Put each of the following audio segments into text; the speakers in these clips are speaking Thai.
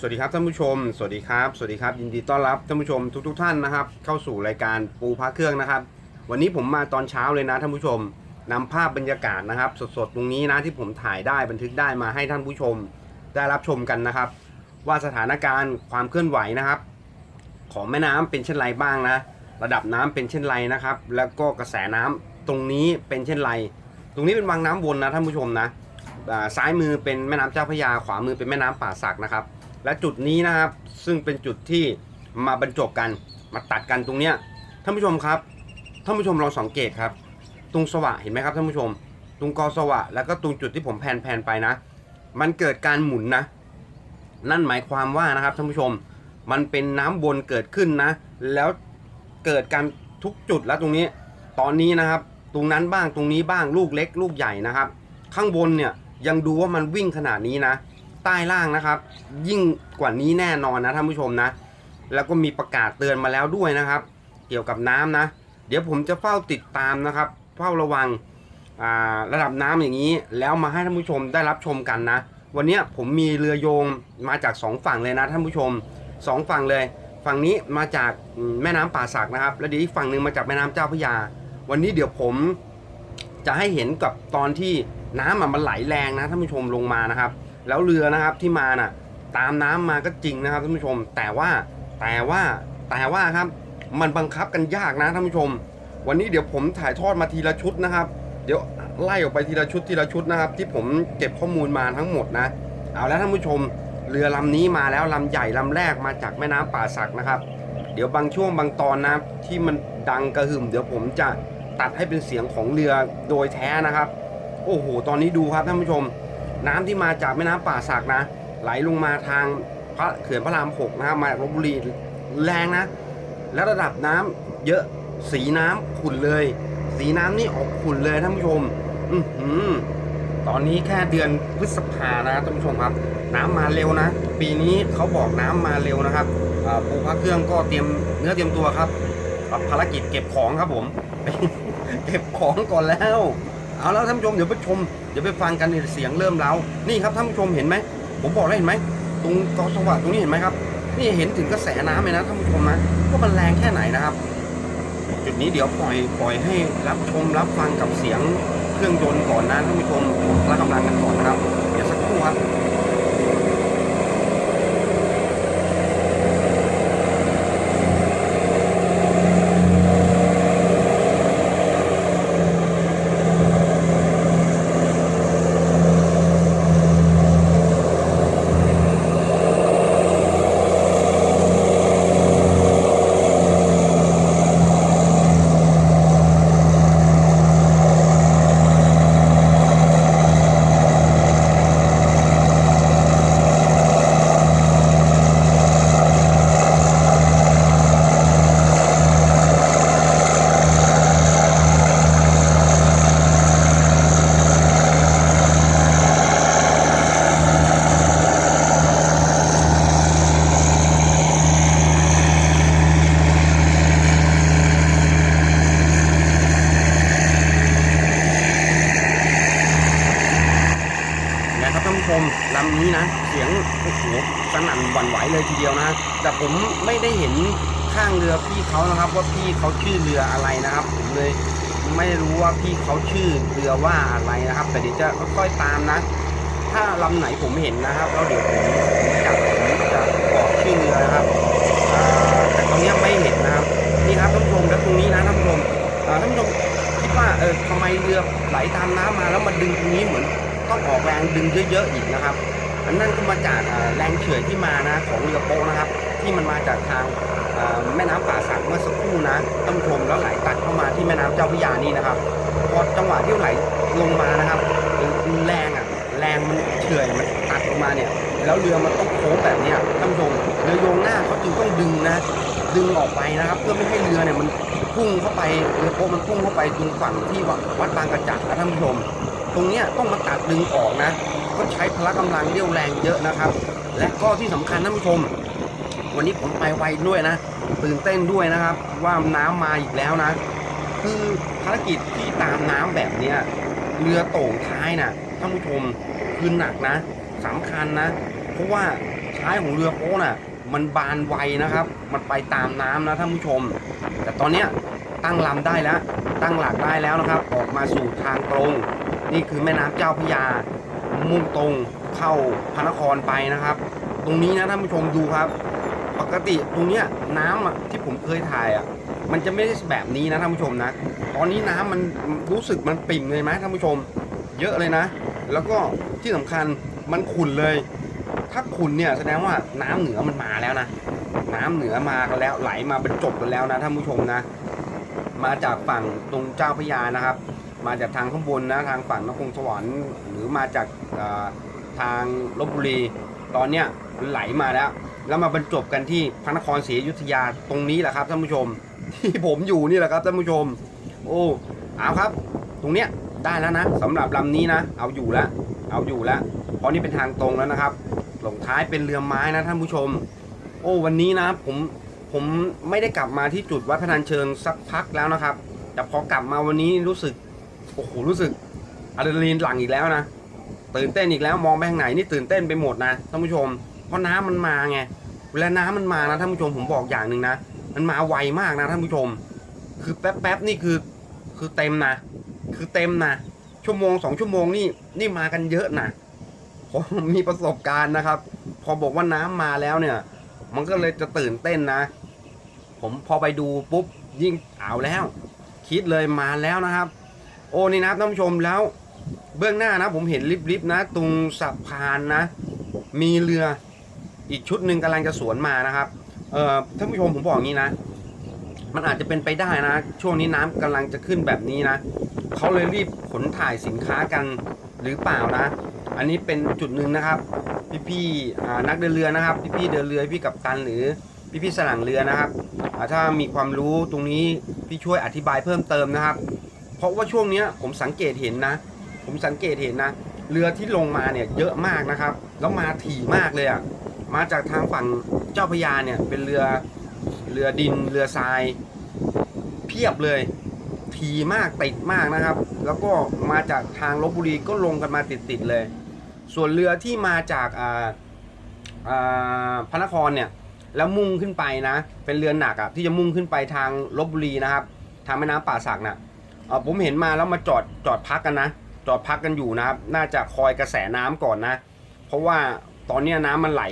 สวัสดีครับท่านผู้ชม สวัสดีครับสวัสดีครับ ยินดีต้อนรับท่านผู้ชมทุกๆทท่านนะครับ เข้าสู่รายการปูพระเครื่องนะครับ วันนี้ผมมาตอนเช้าเลยนะท่านผู้ชมนำภาพบรรยากาศนะครับ สดๆตรงนี้นะที่ผมถ่ายได้บันทึกได้มาให้ท่านผู้ชม ได้รับชมกันนะครับ ว่าสถานการณ์ความเคลื่อนไหวนะครับ ของแม่น้ำเป็นเช่นไรบ้างนะ ระดับน้ำเป็นเช่นไรนะครับ แล้วก็กระแสน้ำตรงนี้เป็นเช่นไร ตรงนี้เป็นวังน้ำวนนะท่านผู้ชมนะซ้ายมือเป็นแม่น้ำเจ้าพระยาขวามือเป็นแม่น้ำป่าสักนะครับ และจุดนี้นะครับ ซึ่งเป็นจุดที่มาบรรจบกันมาตัดกันตรงเนี้ยท่านผู้ชมครับท่านผู้ชมลองสังเกตครับ ตรงสวะเห็นไหมครับท่านผู้ชม ตรงกอสวะ แล้วก็ตรงจุดที่ผมแผนๆไปนะ มันเกิดการหมุนนะ นั่นหมายความว่านะครับท่านผู้ชมมันเป็นน้ำวนเกิดขึ้นนะ แล้วเกิดการทุกจุดแล้วตรงนี้ ตอนนี้นะครับ ตรงนั้นบ้างตรงนี้บ้างลูกเล็ก ลูกใหญ่นะครับ ข้างบนเนี่ยยังดูว่ามันวิ่งขนาดนี้นะ ใต้ล่างนะครับ ยิ่งกว่านี้แน่นอนนะท่านผู้ชมนะ แล้วก็มีประกาศเตือนมาแล้วด้วยนะครับ เกี่ยวกับน้ำนะ เดี๋ยวผมจะเฝ้าติดตามนะครับเฝ้าระวังอ่าระดับน้ำอย่างนี้ แล้วมาให้ท่านผู้ชมได้รับชมกันนะ วันนี้ผมมีเรือโยงมาจากสองฝั่งเลยนะท่านผู้ชมสองฝั่งเลย ฝั่งนี้มาจากแม่น้ำป่าสักนะครับ แล้วเดี๋ยวอีกฝั่งหนึ่งมาจากแม่น้ำเจ้าพระยา วันนี้เดี๋ยวผมจะให้เห็นกับตอนที่น้ำมันไหลแรงนะท่านผู้ชมลงมานะครับ แล้วเรือนะครับที่มาน่ะตามน้ำมาก็จริงนะครับท่านผู้ชม แต่ว่าแต่ว่าแต่ว่าครับ มันบังคับกันยากนะท่านผู้ชม วันนี้เดี๋ยวผมถ่ายทอดมาทีละชุดนะครับ เดี๋ยวไล่ออกไปทีละชุดทีละชุดนะครับ ที่ผมเก็บข้อมูลมาทั้งหมดนะ เอาแล้วท่านผู้ชม เรือลำนี้มาแล้วลำใหญ่ลำแรกมาจากแม่น้ำป่าสักนะครับ เดี๋ยวบางช่วงบางตอนนะที่มันดังกระหึ่ม เดี๋ยวผมจะตัดให้เป็นเสียงของเรือโดยแท้นะครับ โอ้โห ตอนนี้ดูครับท่านผู้ชม น้ำที่มาจากแม่น้ำป่าสักนะ ไหลลงมาทางพระเขื่อนพระรามหกนะครับมาลบบุรีแรงนะ แล้วระดับน้ำเยอะสีน้ำขุ่นเลย สีน้ำนี่ออกขุ่นเลยท่านผู้ชม อือหือตอนนี้แค่เดือนพฤษภานะท่านผู้ชมครับ น้ำมาเร็วนะ ปีนี้เขาบอกน้ำมาเร็วนะครับปูพระเครื่องก็เตรียมเนื้อเตรียมตัวครับภารกิจเก็บของครับผม เก็บของก่อนแล้ว เอาแล้วท่านผู้ชมเดี๋ยวไปชมเดี๋ยวไปฟังกันเสียงเริ่มแล้วนี่ครับท่านผู้ชมเห็นไหมผมบอกแล้วเห็นไหมตรงกอสวัสดตรงนี้เห็นไหมครับ นี่เห็นถึงกระแสน้ำเลยนะท่านผู้ชมนะว่ามันแรงแค่ไหนนะครับ จุดนี้เดี๋ยวปล่อยปล่อยให้รับชมรับฟังกับเสียงเครื่องยนต์ก่อนนะท่านผู้ชมและกำลังกันก่อนนะครับ เดี๋ยวสักครู่ครับ นี้นะ เสียงโอ้โหสนั่นหวั่นไหวเลยทีเดียวนะ แต่ผมไม่ได้เห็นข้างเรือพี่เขานะครับ ว่าพี่เขาชื่อเรืออะไรนะครับ ผมเลยไม่รู้ว่าพี่เขาชื่อเรือว่าอะไรนะครับ แต่เดี๋ยวจะค่อยๆตามนะ ถ้าลำไหนผมเห็นนะครับแล้วเดี๋ยวผมจะผมจะบอกชื่อเรือนะครับแต่ตอนนี้ไม่เห็นนะครับนี่ครับท่านผู้ชมแล้วตรงนี้นะท่านผู้ชมท่านผู้ชมคิดว่าเออทำไมเรือไหลตามน้ำมาแล้วมาดึงตรงนี้เหมือนต้องออกแรงดึงเยอะๆอีกนะครับ อันนั้นก็มาจากแรงเฉื่อยที่มานะของเรือโป๊ะนะครับ ที่มันมาจากทางแม่น้ำป่าสักเมื่อสักครู่นะท่านชมแล้วไหลตัดเข้ามาที่แม่น้ำเจ้าพระยานี่นะครับพอจังหวะที่ไหลลงมานะครับ แรงอะแรงมันเฉื่อยมันตัดลงมาเนี่ยแล้วเรือมันต้องโค้งแบบนี้ท่านผู้ชมเรือโยงหน้าเขาจึงต้องดึงนะ ดึงออกไปนะครับ เพื่อไม่ให้เรือเนี่ยมันพุ่งเข้าไปเรือโป๊มันพุ่งเข้าไปตรงฝั่งที่วัดบางกระจักนะท่านผู้ชม ตรงเนี้ยต้องมาตัดดึงออกนะ ก็ใช้พละกำลังเรี่ยวแรงเยอะนะครับ และก็ที่สำคัญท่านผู้ชม วันนี้ผมไปไวด้วยนะ ตื่นเต้นด้วยนะครับ ว่าน้ำมาอีกแล้วนะ คือภารกิจที่ตามน้ำแบบเนี้ยเรือโต่งท้ายนะท่านผู้ชมคือหนักนะสำคัญนะ เพราะว่าท้ายของเรือโป๊น่ะ มันบานไวนะครับ มันไปตามน้ำนะท่านผู้ชม แต่ตอนเนี้ยตั้งลำได้แล้ว ตั้งหลักได้แล้วนะครับ ออกมาสู่ทางตรง นี่คือแม่น้ำเจ้าพยา มุ่งตรงเข้าพระนครไปนะครับ ตรงนี้นะท่านผู้ชมดูครับ ปกติตรงเนี้ยน้ำอะที่ผมเคยถ่ายอะมันจะไม่ได้แบบนี้นะท่านผู้ชมนะ ตอนนี้น้ำมันรู้สึกมันปิ่มเลยไหมท่านผู้ชม เยอะเลยนะ แล้วก็ที่สำคัญมันขุ่นเลย ถ้าขุ่นเนี่ยแสดงว่าน้ำเหนือมันมาแล้วนะ น้ำเหนือมากันแล้วไหลมาบรรจบกันแล้วนะท่านผู้ชมนะ มาจากฝั่งตรงเจ้าพระยานะครับ มาจากทางข้างบนนะทางฝั่งนครสวรรค์หรือมาจากทางลบบุรี ตอนเนี้ยไหลมาแล้ว แล้วมาบรรจบกันที่พระนครศรีอยุธยาตรงนี้แหละครับท่านผู้ชม ที่ผมอยู่นี่แหละครับท่านผู้ชม โอ้เอาครับ ตรงเนี้ยได้แล้วนะสำหรับลำนี้นะ เอาอยู่แล้วเอาอยู่แล้วเพราะนี่เป็นทางตรงแล้วนะครับหลงท้ายเป็นเรือไม้นะท่านผู้ชม โอ้วันนี้นะผมผมไม่ได้กลับมาที่จุดวัดพนันเชิงสักพักแล้วนะครับ แต่พอกลับมาวันนี้รู้สึก โอ้โหรู้สึกอะดรีนาลีนหลั่งอีกแล้วนะตื่นเต้นอีกแล้วมองไปทางไหนนี่ตื่นเต้นไปหมดนะท่านผู้ชม เพราะน้ำมันมาไงเวลาน้ำมันมานะท่านผู้ชมผมบอกอย่างหนึ่งนะมันมาไวมากนะท่านผู้ชม คือแป๊บๆนี่คือคือเต็มนะคือเต็มนะชั่วโมงสองชั่วโมงนี่นี่มากันเยอะนะผมมีประสบการณ์นะครับ พอบอกว่าน้ำมาแล้วเนี่ย มันก็เลยจะตื่นเต้นนะ ผมพอไปดูปุ๊บยิ่งเอาแล้ว คิดเลยมาแล้วนะครับ โอ้นี่นะท่านผู้ชมแล้ว เบื้องหน้านะผมเห็นลิบๆนะ ตรงสะพานนะ มีเรืออีกชุดหนึ่งกำลังจะสวนมานะครับเอ่อท่านผู้ชมผมบอกงี้นะ มันอาจจะเป็นไปได้นะ ช่วงนี้น้ำกำลังจะขึ้นแบบนี้นะเขาเลยรีบขนถ่ายสินค้ากันหรือเปล่านะ อันนี้เป็นจุดหนึ่งนะครับ พี่ๆอ่นักเดินเรือนะครับ พี่ๆเดินเรือพี่กับตันหรือพี่ๆสลังเรือนะครับถ้ามีความรู้ตรงนี้พี่ช่วยอธิบายเพิ่มเติมนะครับ เพราะว่าช่วงเนี้ยผมสังเกตเห็นนะ ผมสังเกตเห็นนะ เรือที่ลงมาเนี่ยเยอะมากนะครับ แล้วมาถี่มากเลยอะมาจากทางฝั่งเจ้าพระยาเนี่ยเป็นเรือเรือดินเรือทราย เพียบเลยทีมากติดมากนะครับ แล้วก็มาจากทางลบบุรีก็ลงกันมาติดๆเลย ส่วนเรือที่มาจากอ่าอ่าพระนครเนี่ยแล้วมุ่งขึ้นไปนะ เป็นเรือหนักอะที่จะมุ่งขึ้นไปทางลบบุรีนะครับ ทางแม่น้ำป่าสักน่ะ อ่อผมเห็นมาแล้วมาจอดจอดพักกันนะ จอดพักกันอยู่นะครับ น่าจะคอยกระแสน้ำก่อนนะ เพราะว่าตอนนี้น้ำมันไหล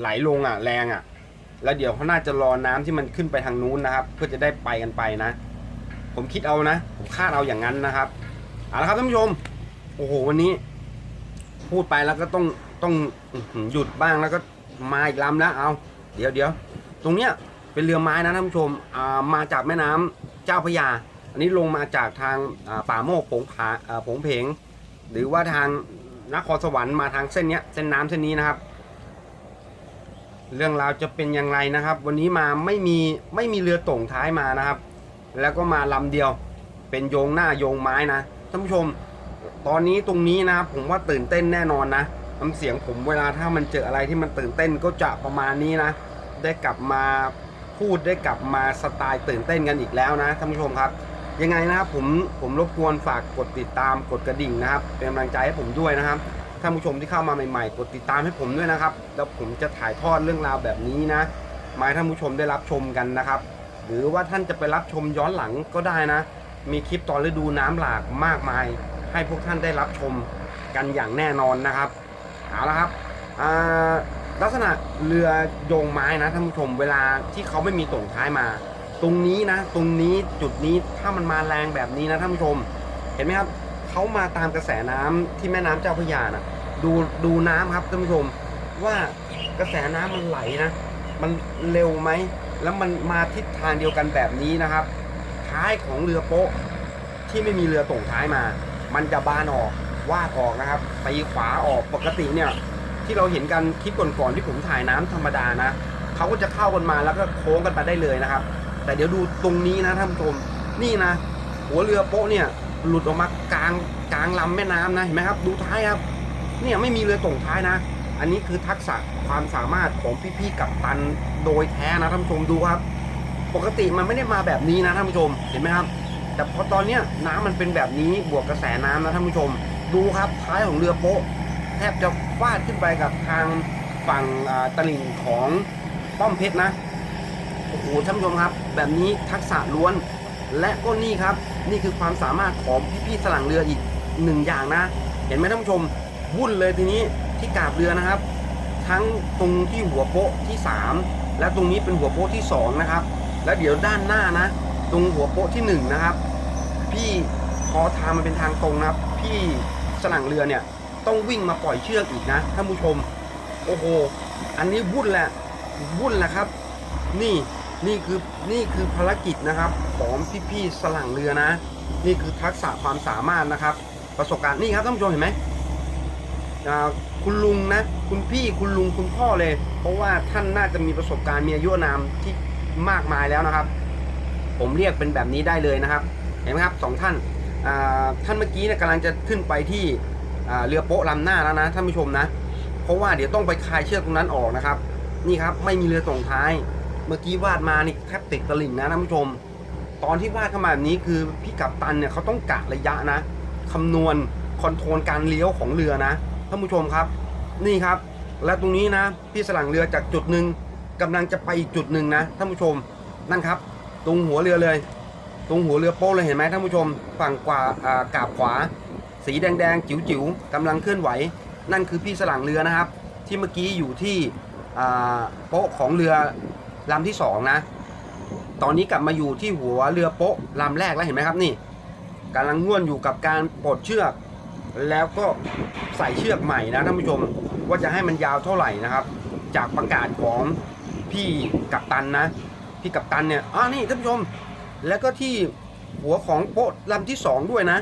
ไหลลงอะแรงอะ แล้วเดี๋ยวเขาน่าจะรอน้ำที่มันขึ้นไปทางนู้นนะครับ เพื่อจะได้ไปกันไปนะ ผมคิดเอานะ ผมคาดเอาอย่างนั้นนะครับเอาละครับท่านผู้ชม โอ้โหวันนี้ พูดไปแล้วก็ต้องต้องหยุดบ้างแล้วก็มาอีกลำแล้วเอาเดี๋ยวเดี๋ยวตรงเนี้ยเป็นเรือไม้นะท่านผู้ชมอ่ามาจากแม่น้ำเจ้าพระยา อันนี้ลงมาจากทางป่าโมกผงผาผงเพง หรือว่าทางนครสวรรค์มาทางเส้นเนี้ยเส้นน้ำเส้นนี้นะครับ เรื่องราวจะเป็นอย่างไรนะครับ วันนี้มาไม่มีไม่มีเรือต่งท้ายมานะครับ แล้วก็มาลำเดียว เป็นโยงหน้าโยงไม้นะท่านผู้ชม ตอนนี้ตรงนี้นะครับผมว่าตื่นเต้นแน่นอนนะน้ำเสียงผมเวลาถ้ามันเจออะไรที่มันตื่นเต้นก็จะประมาณนี้นะ ได้กลับมาพูดได้กลับมาสไตล์ตื่นเต้นกันอีกแล้วนะท่านผู้ชมครับ ยังไงนะครับผมผมรบกวนฝากกดติดตามกดกระดิ่งนะครับ เป็นกำลังใจให้ผมด้วยนะครับท่านผู้ชมที่เข้ามาใหม่ๆ กดติดตามให้ผมด้วยนะครับ แล้วผมจะถ่ายทอดเรื่องราวแบบนี้นะมาให้ท่านผู้ชมได้รับชมกันนะครับ หรือว่าท่านจะไปรับชมย้อนหลังก็ได้นะ มีคลิปตอนฤดูน้ำหลากมากมาย ให้พวกท่านได้รับชมกันอย่างแน่นอนนะครับเอาละครับลักษณะเรือโยงไม้นะท่านผู้ชมเวลาที่เขาไม่มีต่งท้ายมา ตรงนี้นะ ตรงนี้จุดนี้ถ้ามันมาแรงแบบนี้นะท่านผู้ชม เห็นไหมครับเขามาตามกระแสน้ำที่แม่น้ำเจ้าพระยานะดูดูน้ำครับท่านผู้ชม ว่ากระแสน้ำมันไหลนะ มันเร็วไหม แล้วมันมาทิศทางเดียวกันแบบนี้นะครับ ท้ายของเรือโป๊ะที่ไม่มีเรือต่งท้ายมา มันจะบานออกวาดออกนะครับตีขวาออกปกติเนี่ย ที่เราเห็นกันคลิปก่อนๆที่ผมถ่ายน้ำธรรมดานะเขาก็จะเข้ากันมาแล้วก็โค้งกันไปได้เลยนะครับ แต่เดี๋ยวดูตรงนี้นะท่านผู้ชมนี่นะ หัวเรือโป๊ะเนี่ย หลุดออกมากลางกลางลำแม่น้ำนะเห็นไหมครับ ดูท้ายครับ เนี่ยไม่มีเรือต่งท้ายนะ อันนี้คือทักษะความสามารถของพี่ๆกับตันโดยแท้นะท่านผู้ชมดูครับ ปกติมันไม่ได้มาแบบนี้นะท่านผู้ชมเห็นไหมครับ แต่พอตอนเนี้ยน้ำมันเป็นแบบนี้บวกกระแสน้ำนะท่านผู้ชม ดูครับท้ายของเรือโป๊ะแทบจะฟาดขึ้นไปกับทางฝั่งตลิ่งของป้อมเพชรนะ โอ้โหท่านผู้ชมครับ แบบนี้ทักษะล้วน และก็นี่ครับ นี่คือความสามารถของพี่ๆสลังเรืออีกหนึ่งอย่างนะ เห็นไหมท่านผู้ชมวุ่นเลยทีนี้ที่กาบเรือนะครับ ทั้งตรงที่หัวโป๊ะที่ 3 และตรงนี้เป็นหัวโป๊ะที่ 2 นะครับ แล้วเดี๋ยวด้านหน้านะ ตรงหัวโป๊ะที่ 1 นะครับ พี่พอทางมันเป็นทางตรงนะครับ พี่สลังเรือเนี่ยต้องวิ่งมาปล่อยเชือกอีกนะท่านผู้ชม โอ้โห อันนี้วุ่นแหละวุ่นแหละครับ นี่ นี่คือนี่คือภารกิจนะครับของพี่ๆสลังเรือนะ นี่คือทักษะความสามารถนะครับ ประสบการณ์นี่ครับท่านผู้ชมเห็นไหมคุณลุงนะ คุณพี่คุณลุงคุณพ่อเลย เพราะว่าท่านน่าจะมีประสบการณ์มีอายุอนามที่มากมายแล้วนะครับ ผมเรียกเป็นแบบนี้ได้เลยนะครับ เห็นไหมครับสองท่านท่านเมื่อกี้เนี่ยกำลังจะขึ้นไปที่เรือโป๊ะลำหน้าแล้วนะท่านผู้ชมนะ เพราะว่าเดี๋ยวต้องไปคลายเชือกตรงนั้นออกนะครับ นี่ครับไม่มีเรือส่งท้าย เมื่อกี้วาดมานี่แทบติดตลิ่งนะท่านผู้ชม ตอนที่วาดเข้ามาแบบนี้คือพี่กัปตันเนี่ยเขาต้องกะระยะนะคำนวณคอนโทรลการเลี้ยวของเรือนะท่านผู้ชมครับ นี่ครับ และตรงนี้นะพี่สลังเรือจากจุดหนึ่งกำลังจะไปอีกจุดหนึ่งนะท่านผู้ชมนั่นครับ ตรงหัวเรือเลย ตรงหัวเรือโป๊ะเลยเห็นไหมท่านผู้ชม ฝั่งขวาอ่ากาบขวา สีแดงๆจิ๋วๆกำลังเคลื่อนไหว นั่นคือพี่สลังเรือนะครับ ที่เมื่อกี้อยู่ที่โป๊ะของเรือ ลำที่สองนะ ตอนนี้กลับมาอยู่ที่หัวเรือโป๊ะลำแรกแล้วเห็นไหมครับนี่กำลังง่วนอยู่กับการปลดเชือก แล้วก็ใส่เชือกใหม่นะท่านผู้ชมว่าจะให้มันยาวเท่าไหร่นะครับ จากประกาศของพี่กัปตันนะ พี่กัปตันเนี่ยอ่านี่ท่านผู้ชม แล้วก็ที่หัวของโป๊ะลำที่สองด้วยนะ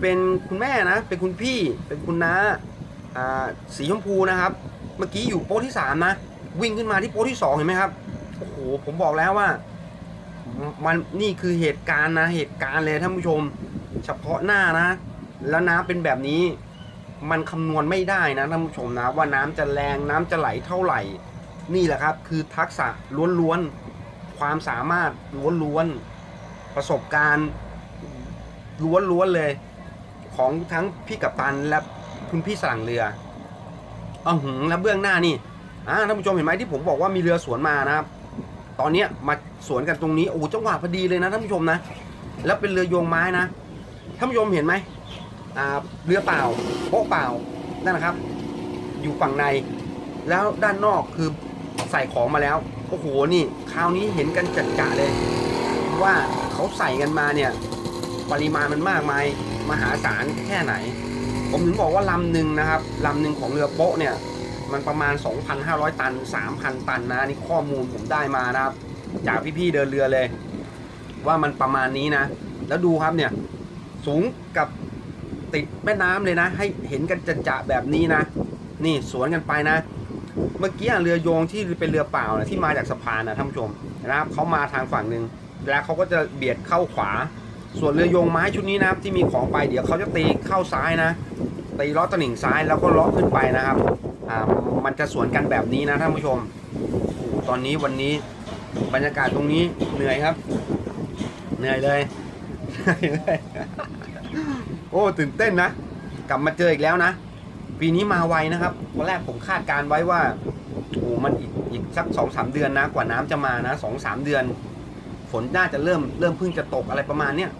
เป็นคุณแม่นะ เป็นคุณพี่เป็นคุณน้าสีชมพูนะครับ เมื่อกี้อยู่โป๊ะที่สามนะ วิ่งขึ้นมาที่โป๊ะที่สองเห็นไหมครับ ผมบอกแล้วว่า มันนี่คือเหตุการณ์นะ เหตุการณ์เลยท่านผู้ชม เฉพาะหน้านะ แล้วน้ำเป็นแบบนี้ มันคำนวณไม่ได้นะท่านผู้ชมนะ ว่าน้ำจะแรงน้ำจะไหลเท่าไหร่ นี่แหละครับ คือทักษะล้วนๆความสามารถล้วนๆประสบการณ์ล้วนๆเลย ของทั้งพี่กัปตันและคุณพี่สลังเรืออ้อหือแล้วเบื้องหน้านี่อ่าท่านผู้ชมเห็นไหมที่ผมบอกว่ามีเรือสวนมานะครับ ตอนเนี้ยมาสวนกันตรงนี้โอ้โหจังหวะพอดีเลยนะท่านผู้ชมนะ แล้วเป็นเรือโยงไม้นะท่านผู้ชมเห็นไหมอ่าเรือเปล่าโป๊ะเปล่านั่นนะครับ อยู่ฝั่งใน แล้วด้านนอกคือใส่ของมาแล้วโอ้โหนี่คราวนี้เห็นกันจัดจ่าเลย ว่าเขาใส่กันมาเนี่ย ปริมาณมันมากมายมหาศาลแค่ไหน ผมถึงบอกว่าลำหนึ่งนะครับลำหนึ่งของเรือโป๊ะเนี่ย มันประมาณ 2,500 ตัน 3,000 ตันนะนี่ข้อมูลผมได้มานะครับ จากพี่ๆเดินเรือเลย ว่ามันประมาณนี้นะ แล้วดูครับเนี่ย สูงกับติดแม่น้ำเลยนะ ให้เห็นกันจะๆแบบนี้นะ นี่สวนกันไปนะ เมื่อกี้เรือโยงที่เป็นเรือเปล่านะที่มาจากสะพานนะท่านผู้ชมนะครับเขามาทางฝั่งหนึ่งแล้วเขาก็จะเบียดเข้าขวา ส่วนเรือโยงไม้ชุดนี้นะครับที่มีของไปเดี๋ยวเขาจะตีเข้าซ้ายนะ ตีล้อตะหนิ่งซ้ายแล้วก็ล้อขึ้นไปนะครับอ่ามันจะสวนกันแบบนี้นะท่านผู้ชมโอ้ตอนนี้วันนี้บรรยากาศตรงนี้เหนื่อยครับ เหนื่อยเลยเหนื่อยเลยโอ้ตื่นเต้นนะ กลับมาเจออีกแล้วนะ ปีนี้มาไวนะครับวันแรกผมคาดการไว้ว่าโอ้มันอีกอีกสักสองสามเดือนนะ กว่าน้ำจะมานะสองสามเดือน ฝนน่าจะเริ่มเริ่มเพิ่งจะตกอะไรประมาณเนี้ย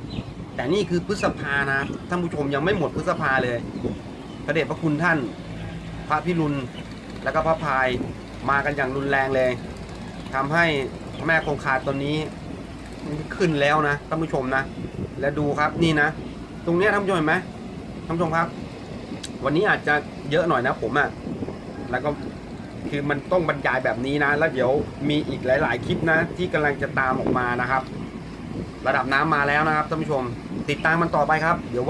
แต่นี่คือพฤษภานะท่านผู้ชมยังไม่หมดพฤษภาเลย พระเดชพระคุณท่าน พระพิรุณแล้วก็พระพายมากันอย่างรุนแรงเลยทำให้แม่คงคาตอนนี้ขึ้นแล้วนะท่านผู้ชมนะ และดูครับนี่นะ ตรงนี้ท่านผู้ชมเห็นไหมท่านผู้ชมครับ วันนี้อาจจะเยอะหน่อยนะผมอะ่ะแล้วก็คือมันต้องบรรยายแบบนี้นะ แล้วเดี๋ยวมีอีกหลาย ๆ คลิปนะ ที่กำลังจะตามออกมานะครับ ระดับน้ำมาแล้วนะครับท่านผู้ชม ติดตามมันต่อไปครับ เดี๋ยวว่า